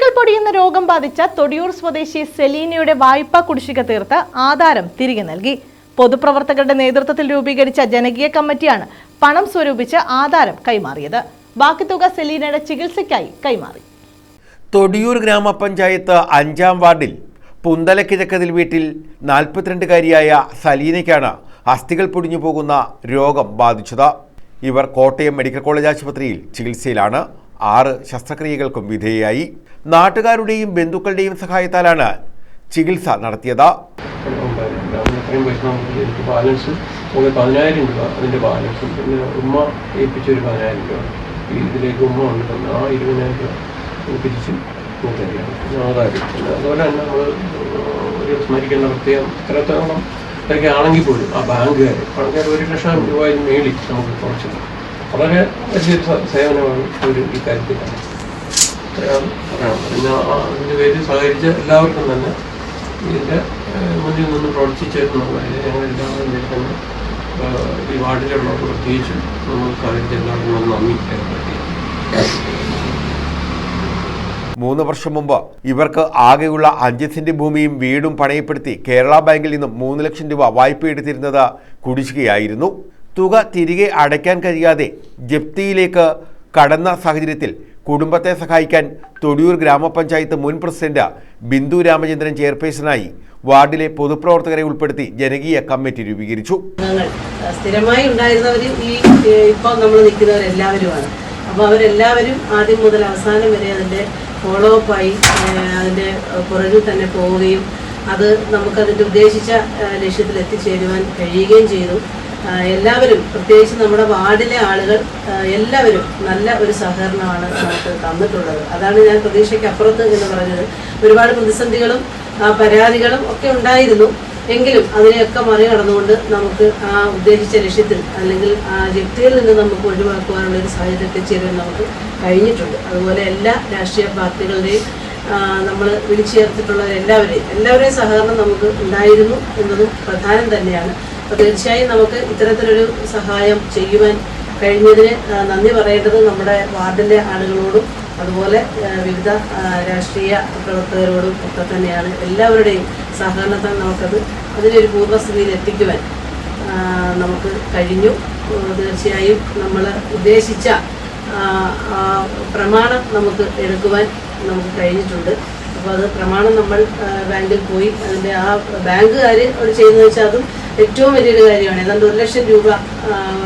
അസ്ഥികൾ പൊടിയുന്ന രോഗം ബാധിച്ച തൊടിയൂർ സ്വദേശി സെലീനയുടെ വായ്പ കുടിശ്ശിക തീർത്ത് ആധാരം തിരികെ നൽകി. പൊതുപ്രവർത്തകരുടെ നേതൃത്വത്തിൽ രൂപീകരിച്ച ജനകീയ കമ്മിറ്റിയാണ് പണം സ്വരൂപിച്ച് ആധാരം കൈമാറിയത്. ബാക്കി തുക സെലീനയുടെ ചികിത്സയ്ക്കായി കൈമാറി. തൊടിയൂർ ഗ്രാമപഞ്ചായത്ത് അഞ്ചാം വാർഡിൽ പുന്തലക്കിഴക്കതിൽ വീട്ടിൽ നാൽപ്പത്തിരണ്ടുകാരിയായ സലീനയ്ക്കാണ് അസ്ഥികൾ പൊടിഞ്ഞു പോകുന്ന രോഗം ബാധിച്ചത്. ഇവർ കോട്ടയം മെഡിക്കൽ കോളേജ് ആശുപത്രിയിൽ ചികിത്സയിലാണ്. ആറ് ശസ്ത്രക്രിയകൾക്കും വിധേയയായി. നാട്ടുകാരുടെയും ബന്ധുക്കളുടെയും സഹായത്താലാണ് ചികിത്സ നടത്തിയത്. തന്നെ നമ്മൾ ഒരു ആണെങ്കിൽ പോലും ആ ബാങ്കുകാർ ബാങ്കുകാർ ഒരു ലക്ഷം രൂപ മേളി നമുക്ക് കുറച്ച് വളരെ വലിയ സേവനമാണ് ഒരു ഈ കാര്യത്തിൽ. പിന്നെ അതിന്റെ സഹകരിച്ച എല്ലാവർക്കും തന്നെ ഇതിന്റെ മുന്നിൽ നിന്ന് പ്രവർത്തിച്ചിരുന്നതിൽ ഞങ്ങളെല്ലാവരും തന്നെ ഈ വാർഡിലുള്ള പ്രത്യേകിച്ചും നന്ദി മൂന്ന് വർഷം മുമ്പ് ഇവർക്ക് ആകെയുള്ള അഞ്ച് സെന്റ് ഭൂമിയും വീടും പണയപ്പെടുത്തി കേരള ബാങ്കിൽ നിന്നും മൂന്ന് ലക്ഷം രൂപ വായ്പ എടുത്തിരുന്നത് കുടിശ്ശികയായിരുന്നു. തുക തിരികെ അടയ്ക്കാൻ കഴിയാതെ ജപ്തിയിലേക്ക് കടന്ന സാഹചര്യത്തിൽ കുടുംബത്തെ സഹായിക്കാൻ തൊടിയൂർ ഗ്രാമപഞ്ചായത്ത് മുൻ പ്രസിഡന്റ് ബിന്ദു രാമചന്ദ്രൻ ചെയർപേഴ്സണായി വാർഡിലെ പൊതുപ്രവർത്തകരെ ഉൾപ്പെടുത്തി ജനകീയ കമ്മിറ്റി രൂപീകരിച്ചു. സ്ഥിരമായി ഉണ്ടായിരുന്നവര് ഈ ഇപ്പോൾ നമ്മൾ നിൽക്കുന്നവരെല്ലാവരുമാണ്. അപ്പോൾ അവരെല്ലാവരും ആദ്യം മുതൽ അവസാനം വരെ അതിന്റെ ഫോളോ അപ്പായി അതിന്റെ പുറകിൽ തന്നെ പോവുകയും അത് നമുക്കതിന്റെ ഉദ്ദേശിച്ച ലക്ഷ്യത്തിൽ എത്തിച്ചേരുവാൻ കഴിയുകയും ചെയ്തു. എല്ലാവരും പ്രത്യേകിച്ച് നമ്മുടെ വാർഡിലെ ആളുകൾ എല്ലാവരും നല്ല ഒരു സഹകരണമാണ് നമുക്ക് തന്നിട്ടുള്ളത്. അതാണ് ഞാൻ പ്രതീക്ഷയ്ക്ക് അപ്പുറത്ത് എന്ന് പറഞ്ഞത്. ഒരുപാട് പ്രതിസന്ധികളും പരാതികളും ഒക്കെ ഉണ്ടായിരുന്നു. എങ്കിലും അതിനെയൊക്കെ മറികടന്നുകൊണ്ട് നമുക്ക് ആ ഉദ്ദേശിച്ച ലക്ഷ്യത്തിൽ അല്ലെങ്കിൽ ആ വ്യക്തിയിൽ നിന്ന് നമുക്ക് ഒഴിവാക്കുവാനുള്ള ഒരു സാഹചര്യം എത്തിച്ചേരാൻ നമുക്ക് കഴിഞ്ഞിട്ടുണ്ട്. അതുപോലെ എല്ലാ രാഷ്ട്രീയ പാർട്ടികളുടെയും നമ്മൾ വിളിച്ചു ചേർത്തിട്ടുള്ള എല്ലാവരെയും എല്ലാവരുടെയും സഹകരണം നമുക്ക് ഉണ്ടായിരുന്നു എന്നതും പ്രധാനം തന്നെയാണ്. അപ്പോൾ തീർച്ചയായും നമുക്ക് ഇത്തരത്തിലൊരു സഹായം ചെയ്യുവാൻ കഴിഞ്ഞതിന് നന്ദി പറയേണ്ടത് നമ്മുടെ വാർഡിലെ ആളുകളോടും അതുപോലെ വിവിധ രാഷ്ട്രീയ പ്രവർത്തകരോടും ഒക്കെ തന്നെയാണ് എല്ലാവരുടെയും സഹകരണത്താൽ നമുക്കത് അതിനൊരു പൂർവസ്ഥിതിയിൽ എത്തിക്കുവാൻ നമുക്ക് കഴിഞ്ഞു. തീർച്ചയായും നമ്മൾ ഉദ്ദേശിച്ച പ്രമാണം നമുക്ക് എടുക്കുവാൻ നമുക്ക് കഴിഞ്ഞിട്ടുണ്ട്. അപ്പോൾ അത് പ്രമാണം നമ്മൾ ബാങ്കിൽ പോയി അതിന്റെ ആ ബാങ്കുകാർ അവർ ചെയ്യുന്നത് വെച്ചാൽ അതും ഏറ്റവും വലിയൊരു കാര്യമാണ് ഏതാണ്ട് ഒരു ലക്ഷം രൂപ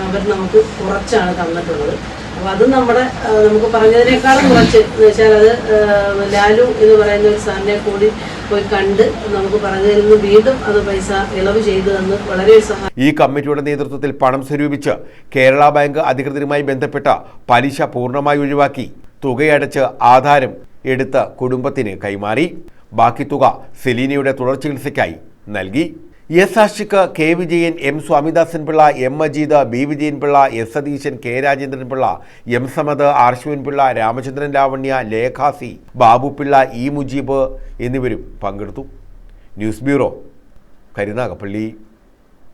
അവർ നമുക്ക് കുറച്ചാണ് തന്നിട്ടുള്ളത്. അപ്പോൾ അത് നമ്മുടെ നമുക്ക് പറഞ്ഞതിനേക്കാളും കുറച്ച്. എന്ന് വെച്ചാൽ അത് ലാലു എന്ന് പറയുന്ന ഒരു സാറിനെ കൂടി പോയി കണ്ട് നമുക്ക് പറഞ്ഞതിൽ നിന്ന് വീണ്ടും അത് പൈസ ഇളവ് ചെയ്തു തന്ന് വളരെ സഹായം ഈ കമ്മിറ്റിയുടെ നേതൃത്വത്തിൽ പണം സ്വരൂപിച്ച് കേരള ബാങ്ക് അധികൃതരുമായി ബന്ധപ്പെട്ട പലിശ പൂർണമായി ഒഴിവാക്കി. തുകയടച്ച് ആധാരം എടുത്ത കുടുംബത്തിന് കൈമാറി. ബാക്കി തുക സെലീനയുടെ തുടർ ചികിത്സയ്ക്കായി നൽകി. S Ashiq K Vijayan M Swamidasan Pillai M Majeed B Vijayan Pillai S Satheesan K Rajendran Pillai M Samad ആർശുവൻ Pillai Ramachandran Lavanya ലേഖാസി ബാബു പിള്ള ഇ മുജീബ് എന്നിവരും പങ്കെടുത്തു. News bureau Karunagappally.